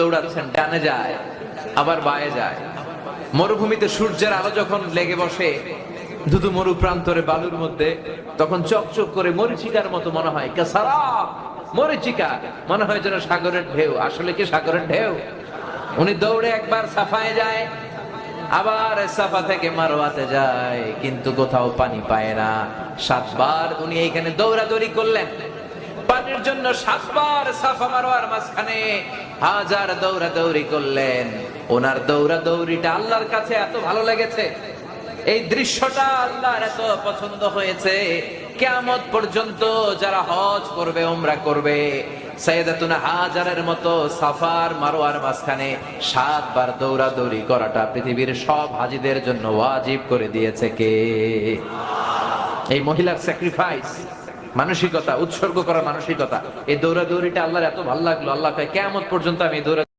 দৌড়াচ্ছেন, ডানে যায়, আবার বায়ে যায়। মরুভূমিতে সূর্যের আলো যখন লেগে বসে ধুধু মরু প্রান্তরে বালুর মধ্যে, তখন চকচক করে মরিচিকার মতো মনে হয় কেসারা মরিচিকা? মনে হয় যেন সাগরের ঢেউ। আসলে কি সাগরের ঢেউ? উনি দৌড়ে একবার সাফায় যায়, আবার সাফা থেকে মারোয়াতে যায়, কিন্তু কোথাও পানি পায় না। সাতবার উনি এইখানে দৌড়াদৌড়ি করলেন। পানির জন্য সাতবার সাফা মারোয়ার মাঝখানে হাজার দৌড়াদৌড়ি করলেন। ওনার দৌড়াদৌড়িটা আল্লাহর কাছে এত ভালো লেগেছে। এই দৃশ্যটা আল্লাহর এত পছন্দ হয়েছে। কেয়ামত পর্যন্ত যারা হজ করবে ওমরা করবে সৈয়দাতুনা হাজারের মতো সাফার মারোয়ার মাঝখানে সাতবার দৌড়াদৌড়ি করাটা পৃথিবীর সব হাজিদের জন্য ওয়াজিব করে দিয়েছে কে? এই মহিলার স্যাক্রিফাইস মানসিকতা, উৎসর্গ করার মানসিকতা। এই দৌড়াদৌড়িটা আল্লাহর এত ভালো লাগল। আল্লাহ কেমন পর্যন্ত আমি দৌড়া